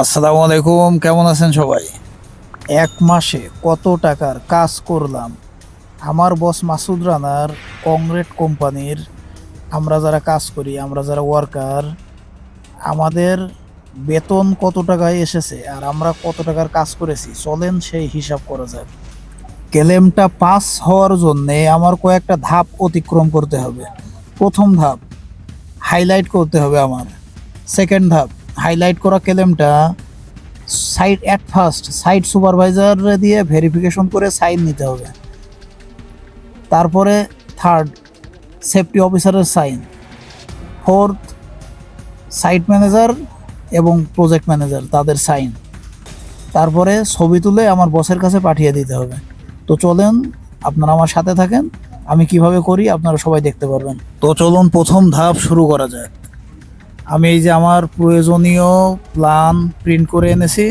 আসসালামু আলাইকুম, কেমন আছেন সবাই? এক মাসে কত টাকার কাজ করলাম। আমার বস মাসুদ রানার কংক্রিট কোম্পানির আমরা যারা কাজ করি, আমরা যারা ওয়ার্কার আমাদের বেতন কত টাকায় এসেছে আর আমরা কত টাকার কাজ করেছি, চলেন সেই হিসাব করা যাক। ক্লেমটা পাস হওয়ার জন্যে আমার কয়েকটা ধাপ অতিক্রম করতে হবে। প্রথম ধাপ হাইলাইট করতে হবে আমার। সেকেন্ড ধাপ হাইলাইট করা ক্লেমটা site at first site supervisor দিয়ে ভেরিফিকেশন করে সাইন নিতে হবে। তারপরে থার্ড সেফটি অফিসারের সাইন ফোর্থ সাইট ম্যানেজার এবং প্রজেক্ট ম্যানেজার তাদের সাইন তারপরে ছবি তুলে আমার বসের কাছে পাঠিয়ে দিতে হবে। তো চলেন, আপনারা আমার সাথে থাকেন, আমি কীভাবে করি আপনারা সবাই দেখতে পারবেন। তো চলুন, প্রথম ধাপ শুরু করা যাক। আমি এই যে আমার প্রয়োজনীয় প্ল্যান প্রিন্ট করে এনেছি।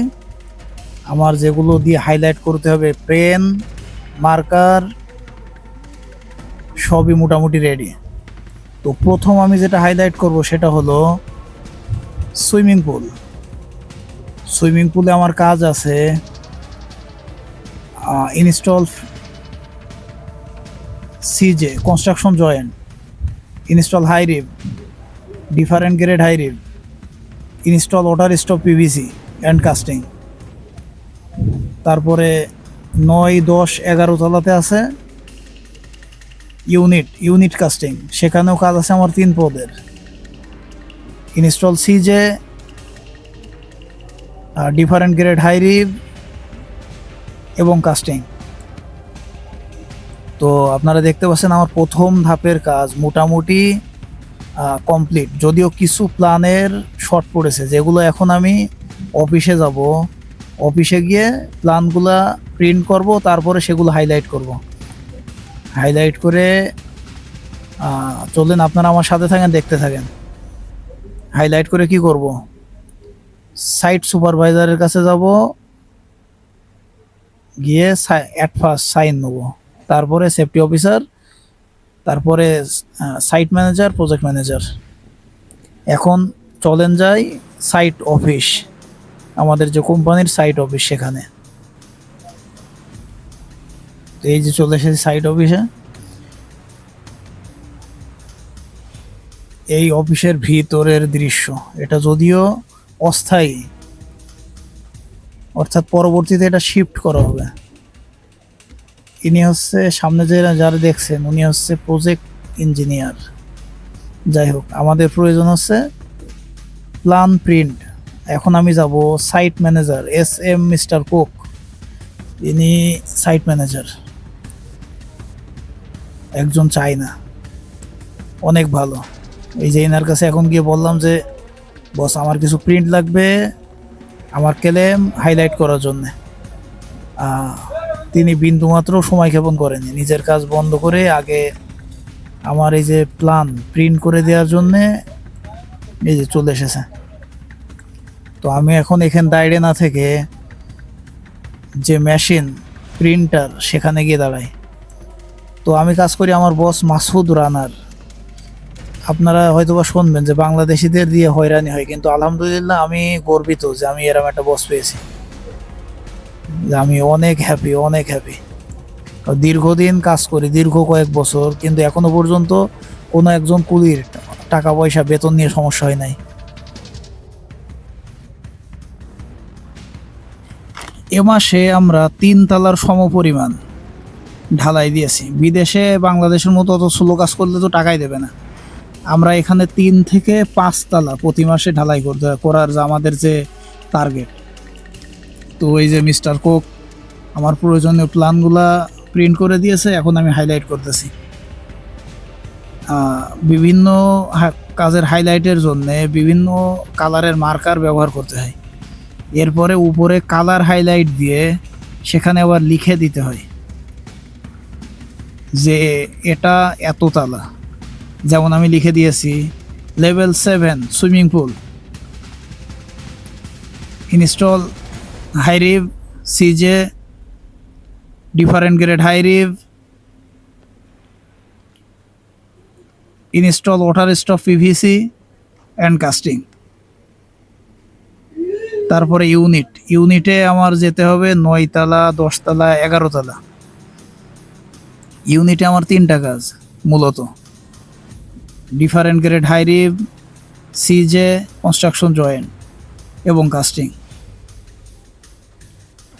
আমার যেগুলো দিয়ে হাইলাইট করতে হবে পেন মার্কার সবই মোটামুটি রেডি তো প্রথম আমি যেটা হাইলাইট করব সেটা হলো সুইমিং পুল সুইমিং পুলে আমার কাজ আছে install CJ construction joint install high rib different grade high rib install water stop PVC and casting তারপরে নয়, দশ, এগারো তলাতে আছে ইউনিট ইউনিট কাস্টিং সেখানেও কাজ আছে আমার তিন পদের। ইনস্টল সিজে ডিফারেন্ট গ্রেড হাই রিভ এবং কাস্টিং তো আপনারা দেখতে পাচ্ছেন আমার প্রথম ধাপের কাজ। মোটামুটি কমপ্লিট যদিও কিছু প্ল্যানের শর্ট পড়েছে, যেগুলো এখন আমি অফিসে যাব। অফিসে গিয়ে প্ল্যানগুলো প্রিন্ট করব, তারপরে সেগুলো হাইলাইট করব। হাইলাইট করে চলেন আপনারা আমার সাথে থাকেন, দেখতে থাকেন। হাইলাইট করে কি করব? সাইট সুপারভাইজারের কাছে যাব, গিয়ে অ্যাট ফার্স্ট সাইন নেব। তারপরে সেফটি অফিসার তারপরে সাইট ম্যানেজার প্রজেক্ট ম্যানেজার এখন চলেন যাই সাইট অফিস আমাদের যে কোম্পানির সাইট অফিস সেখানে। এই যে চলে এসেছি সাইট অফিসে এই অফিসের ভিতরের দৃশ্য, এটা যদিও অস্থায়ী, অর্থাৎ পরবর্তীতে এটা শিফট করা হবে। ইনি হচ্ছে সামনে যে যারা দেখছেন, উনি হচ্ছে প্রজেক্ট ইঞ্জিনিয়ার যাই হোক, আমাদের প্রয়োজন হচ্ছে প্ল্যান প্রিন্ট এখন আমি যাব site manager S M mister Kok ইনি সাইট ম্যানেজার একজন চাই না অনেক ভালো। এই যে এনার কাছে এখন গিয়ে বললাম যে, বস, আমার কিছু প্রিন্ট লাগবে। আমার ক্লেম হাইলাইট করার জন্যে। তিনি বিন্দুমাত্র সময় ক্ষেপণ করেনি নিজের কাজ বন্ধ করে আগে আমার এই যে প্ল্যান প্রিন্ট করে দেওয়ার জন্যে এই যে চলে এসেছে। তো আমি এখন এখানে দাঁড়িয়ে না থেকে যে মেশিন প্রিন্টার সেখানে গিয়ে দাঁড়াই। তো আমি কাজ করি আমার বস মাসুদ রানার। আপনারা হয়তোবা শুনবেন যে বাংলাদেশিদের দিয়ে হয়রানি হয়, কিন্তু আলহামদুলিল্লাহ আমি গর্বিত যে আমি এরকম একটা বস পেয়েছি। আমি অনেক হ্যাপি অনেক হ্যাপি দীর্ঘদিন কাজ করি, দীর্ঘ কয়েক বছর, কিন্তু এখনও পর্যন্ত কোনো একজন কুলির টাকা পয়সা বেতন নিয়ে সমস্যা হয় নাই। এ মাসে আমরা তিন তালার সমপরিমাণ ঢালাই দিয়েছি। বিদেশে বাংলাদেশের মতো অত স্লো কাজ করলে তো টাকাই দেবে না। আমরা এখানে তিন থেকে পাঁচ তালা প্রতি মাসে ঢালাই করতে করার যে আমাদের যে টার্গেট তো এই যে মিস্টার কোক আমার প্রয়োজনীয় প্ল্যানগুলা প্রিন্ট করে দিয়েছে, এখন আমি হাইলাইট করতেছি। বিভিন্ন কাজের হাইলাইটের জন্য বিভিন্ন কালারের মার্কার ব্যবহার করতে হয়। এরপরে উপরে কালার হাইলাইট দিয়ে সেখানে আবার লিখে দিতে হয় যে এটা এত তালা। যেমন আমি লিখে দিয়েছি, level seven, swimming pool. Install high rib, CJ, different grade high rib install water stop PVC and casting তারপরে ইউনিট। ইউনিটে আমার যেতে হবে নয় তালা দশতলা, এগারোতলা। ইউনিটে আমার তিনটা কাজ মূলত। ডিফারেন্ট গ্রেড হাইরিভ সিজে কনস্ট্রাকশন জয়েন্ট এবং কাস্টিং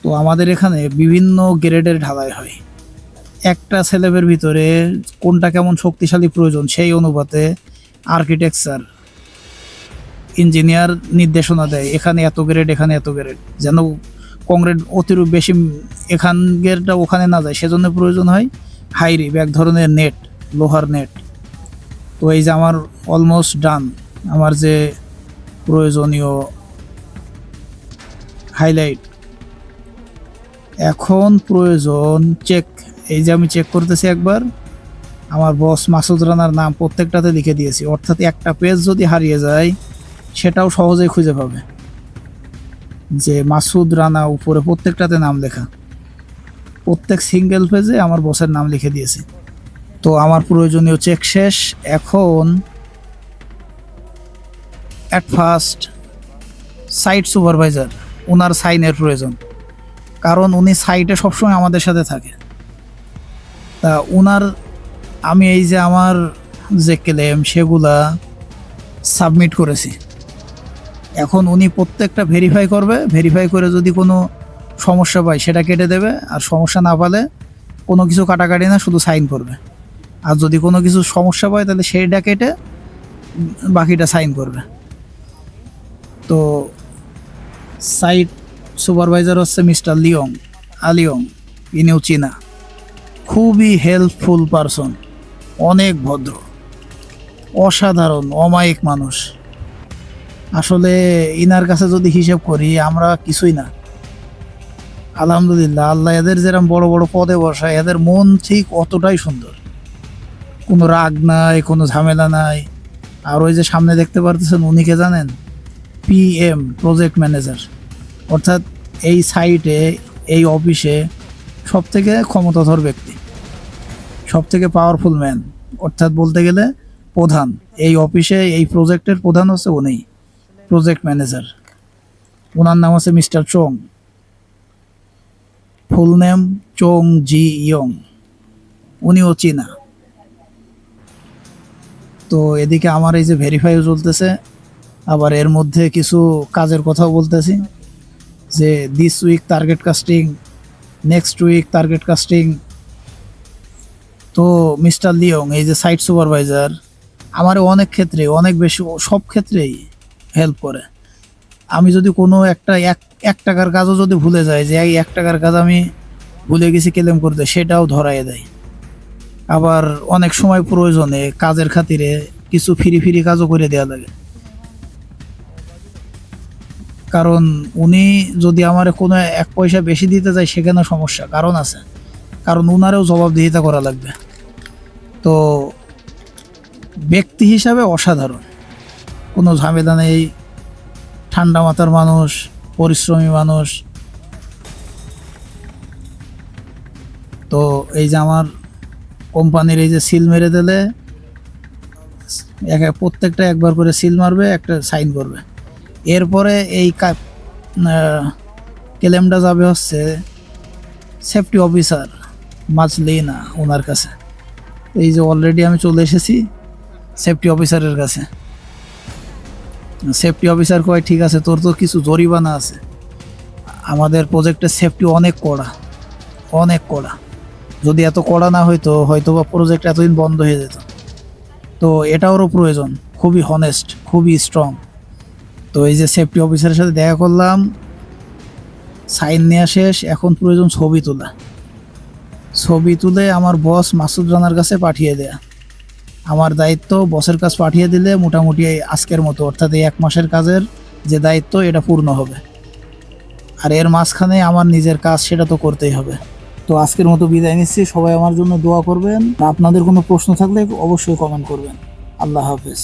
তো আমাদের এখানে বিভিন্ন গ্রেডের ঢালাই হয়। একটা স্ল্যাবের ভিতরে কোনটা কেমন শক্তিশালী প্রয়োজন সেই অনুপাতে আর্কিটেকচার ইঞ্জিনিয়ার নির্দেশনা দেয়, এখানে এত গ্রেড এখানে এত গ্রেড যেন কংক্রিট অতিরিক্ত বেশি এখানকারটা ওখানে না যায়, সেজন্য প্রয়োজন হয় হাইরিভ এক ধরনের নেট লোহার নেট তো এই যে আমার অলমোস্ট ডান আমার যে প্রয়োজনীয় হাইলাইট এখন প্রয়োজন চেক এই যে আমি চেক করতেছি একবার, আমার বস মাসুদ রানার নাম প্রত্যেকটাতে লিখে দিয়েছি। অর্থাৎ একটা পেজ যদি হারিয়ে যায়, সেটাও সহজেই খুঁজে পাবে। যে মাসুদ রানা উপরে প্রত্যেকটাতে নাম লেখা। প্রত্যেক সিঙ্গেল পেজে আমার বসের নাম লিখে দিয়েছি। তো আমার প্রয়োজনীয় চেক শেষ। এখন অ্যাট ফার্স্ট সাইট সুপারভাইজার ওনার সাইনের প্রয়োজন। কারণ উনি সাইটে সবসময় আমাদের সাথে থাকে। তা ওনার আমি এই যে আমার যে ক্লেম সেগুলা সাবমিট করেছি। এখন উনি প্রত্যেকটা ভেরিফাই করবে ভেরিফাই করে যদি কোনো সমস্যা পায় সেটা কেটে দেবে, আর সমস্যা না পালে কোনো কিছু কাটাকাটি না, শুধু সাইন করবে। আর যদি কোনো কিছু সমস্যা পায় তাহলে সেইটা কেটে বাকিটা সাইন করবে। তো সাইট সুপারভাইজার হচ্ছে মিস্টার লিওং আলিয়ং, ইনিও চীনা। খুবই হেল্পফুল পারসন অনেক ভদ্র, অসাধারণ, অমায়িক মানুষ। আসলে ইনার কাছে যদি হিসেব করি, আমরা কিছুই না। আলহামদুলিল্লাহ, আল্লাহ এদের যেরকম বড় বড় পদে বসায়, এদের মন ঠিক অতটাই সুন্দর। কোনো রাগ নাই, কোনো ঝামেলা নাই। আর ওই যে সামনে দেখতে পারতেছেন উনিকে জানেন? পিএম প্রজেক্ট ম্যানেজার অর্থাৎ এই সাইটে, এই অফিসে সব থেকে ক্ষমতাধর ব্যক্তি সব থেকে পাওয়ারফুল ম্যান অর্থাৎ বলতে গেলে প্রধান। এই অফিসে এই প্রজেক্টের প্রধান হচ্ছে উনি প্রজেক্ট ম্যানেজার ওনার নাম হচ্ছে মিস্টার চং। ফুল নেম চং জি ইয়ং। উনিও চীনা। তো এদিকে আমার এই যে ভেরিফাইও চলতেছে, আবার এর মধ্যে কিছু কাজের কথাও বলতেছি। যে this week target casting next week target casting তো মিস্টার লিওং এই যে সাইট সুপারভাইজার আমার অনেক ক্ষেত্রে, অনেক বেশি সব ক্ষেত্রেই হেল্প করে। আমি যদি কোনো একটা এক এক টাকার কাজও যদি ভুলে যাই, যে এই এক টাকার কাজ আমি ভুলে গেছি, ক্লেম করতে সেটাও ধরাই দেয় আবার অনেক সময় প্রয়োজনে কাজের খাতিরে কিছু ফ্রি ফ্রি কাজও করে দেওয়া লাগে। কারণ উনি যদি আমার কোনো এক পয়সা বেশি দিতে যায় সেখানে সমস্যা? কারণ আছে। কারণ উনারেও জবাবদিহিতা করা লাগবে। তো ব্যক্তি হিসাবে অসাধারণ। কোনো ঝামেলা নেই। ঠান্ডা মাথার মানুষ, পরিশ্রমী মানুষ। তো এই যে আমার কোম্পানির এই যে সিল মেরে দিলে, এক প্রত্যেকটা একবার করে সিল মারবে, একটা সাইন করবে। এরপরে এই ক্লেমটা যাবে হচ্ছে সেফটি অফিসার মাজলিনা ওনার কাছে। এই যে অলরেডি আমি চলে এসেছি সেফটি অফিসারের কাছে। সেফটি অফিসার কয়, ঠিক আছে, তোর তো কিছু জরিমানা আছে। আমাদের প্রজেক্টের সেফটি অনেক কড়া অনেক কড়া। যদি এত কড়া না হইতো হয়তো বা প্রজেক্ট এতদিন বন্ধ হয়ে যেত। তো এটারও প্রয়োজন, খুবই হনেস্ট খুবই স্ট্রং তো এই যে সেফটি অফিসারের সাথে দেখা করলাম। সাইন নেওয়া শেষ, এখন প্রয়োজন ছবি তোলা। ছবি তুলে আমার বস মাসুদ রানার কাছে পাঠিয়ে দেয়া। আমার দায়িত্ব বসের কাছে পাঠিয়ে দিলে মোটামুটি আজকের মতো, অর্থাৎ এই এক মাসের কাজের যে দায়িত্ব, এটা পূর্ণ হবে। আর এর মাঝখানে আমার নিজের কাজ, সেটা তো করতেই হবে। তো আজকের মতো বিদায় নিচ্ছি। সবাই আমার জন্য দোয়া করবেন। আপনাদের কোনো প্রশ্ন থাকলে অবশ্যই কমেন্ট করবেন। আল্লাহ হাফেজ।